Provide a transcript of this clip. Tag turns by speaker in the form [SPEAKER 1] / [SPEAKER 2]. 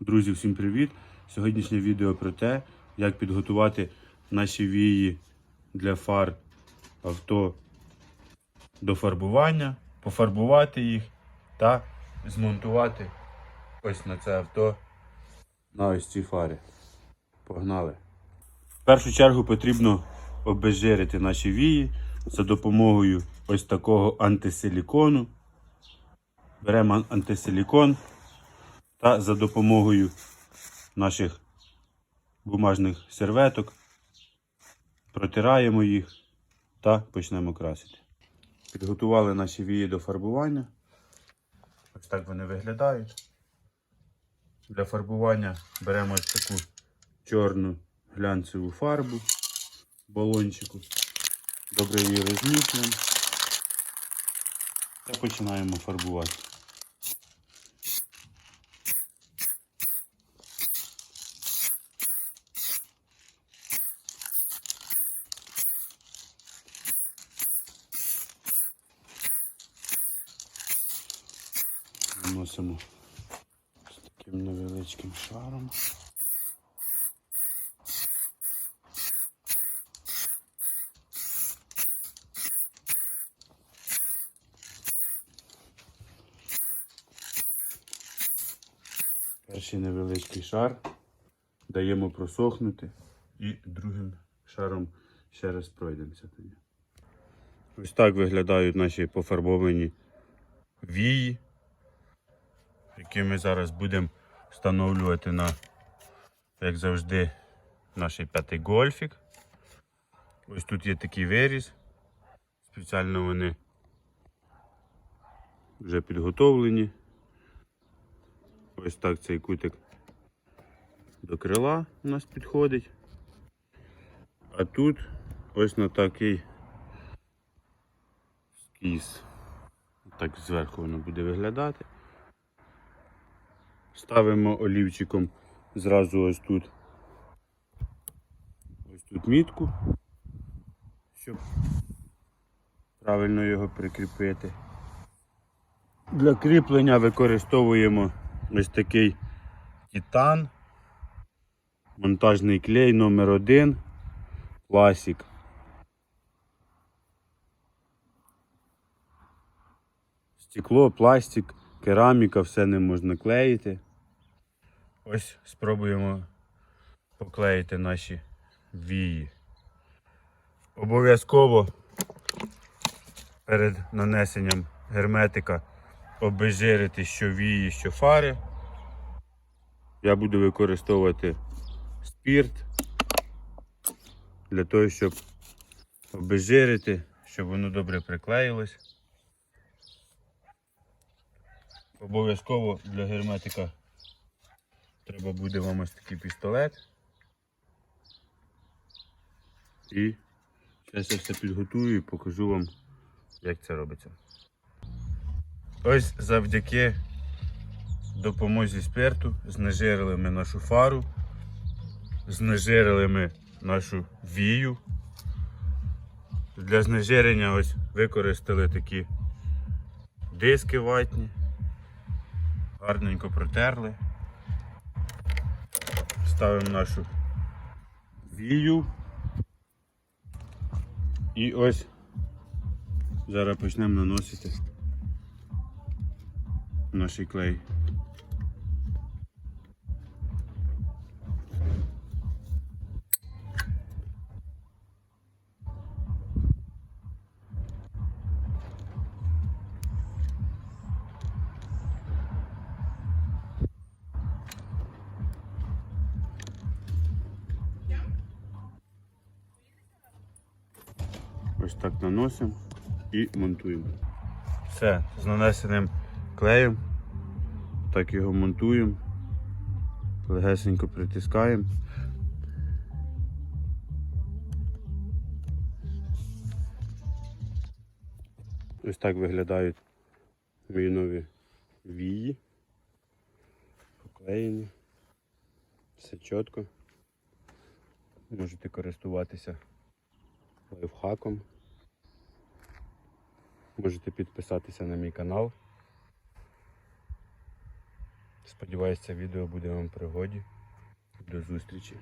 [SPEAKER 1] Друзі, всім привіт! Сьогоднішнє відео про те, як підготувати наші вії для фар авто до фарбування, пофарбувати їх та змонтувати ось на це авто на ось ці фари. Погнали! В першу чергу потрібно обезжирити наші вії за допомогою ось такого антисилікону. Беремо ан- антисилікон та за допомогою наших бумажних серветок протираємо їх та почнемо красити. Підготували наші вії до фарбування. Ось так вони виглядають. Для фарбування беремо ось таку чорну глянцеву фарбу балончику. Добре її розміщуємо та починаємо фарбувати. Наносимо з таким невеличким шаром. Перший невеличкий шар даємо просохнути і другим шаром ще раз пройдемося тоді. Ось так виглядають наші пофарбовані вії, які ми зараз будемо встановлювати на, як завжди, наш п'ятий гольфік. Ось тут є такий виріз. Спеціально вони вже підготовлені. Ось так цей кутик до крила у нас підходить. А тут ось на такий скіз. Так зверху воно буде виглядати. Ставимо олівчиком зразу ось тут. Ось тут мітку, щоб правильно його прикріпити. Для кріплення використовуємо ось такий титан, монтажний клей номер 1 класік. Стекло, пластик, кераміка, все не можна клеїти. Ось спробуємо поклеїти наші вії. Обов'язково перед нанесенням герметика обезжирити що вії, що фари. Я буду використовувати спірт для того, щоб обезжирити, щоб воно добре приклеїлось. Обов'язково для герметика треба буде вам ось такий пістолет. І зараз я все підготую і покажу вам, як це робиться. Ось завдяки допомозі спирту знежирили ми нашу фару, знежирили ми нашу вію. Для знежирення ось використали такі диски ватні, гарненько протерли. Ставимо нашу вію. І ось зараз почнемо наносити наш клей. Ось так наносимо і монтуємо. Все, з нанесеним клеєм. Так його монтуємо. Легесенько притискаємо. Ось так виглядають мої нові вії. Поклеєні. Все чітко. Можете користуватися лайфхаком. Можете підписатися на мій канал. Сподіваюся, відео буде вам пригоді. До зустрічі.